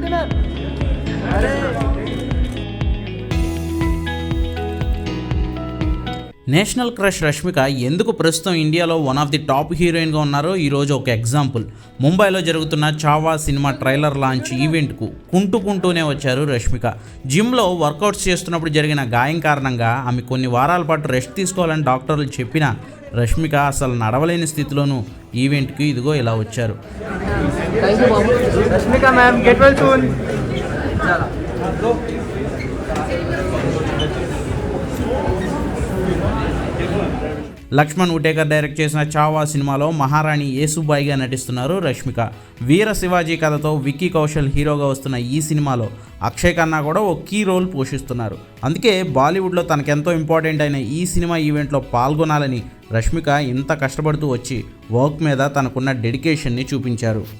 Gülüm. National crush Rashmika ఎందుకు ప్రస్తుతం ఇండియాలో వన్ ఆఫ్ ది టాప్ హీరోయిన్గా ఉన్నారో ఈరోజు ఒక ఎగ్జాంపుల్. ముంబైలో జరుగుతున్న చావా సినిమా ట్రైలర్ లాంచ్ ఈవెంట్కు కుంటుకుంటూనే వచ్చారు రష్మిక. జిమ్లో వర్కౌట్స్ చేస్తున్నప్పుడు జరిగిన గాయం కారణంగా ఆమె కొన్ని వారాల పాటు రెస్ట్ తీసుకోవాలని డాక్టర్లు చెప్పినా రష్మిక అసలు నడవలేని స్థితిలోనూ ఈవెంట్కి ఇదిగో ఇలా వచ్చారు. Rashmika ma'am get well Laxman Utekar direct చేసిన చావా సినిమాలో మహారాణి యేసుబాయిగా నటిస్తున్నారు రష్మిక. వీర శివాజీ కథతో విక్కీ కౌశల్ హీరోగా వస్తున్న ఈ సినిమాలో అక్షయ్ ఖన్నా కూడా ఓ కీ రోల్ పోషిస్తున్నారు. అందుకే బాలీవుడ్లో తనకెంతో ఇంపార్టెంట్ అయిన ఈ సినిమా ఈవెంట్లో పాల్గొనాలని రష్మిక ఇంత కష్టపడుతూ వచ్చి వర్క్ మీద తనకున్న డెడికేషన్ని చూపించారు.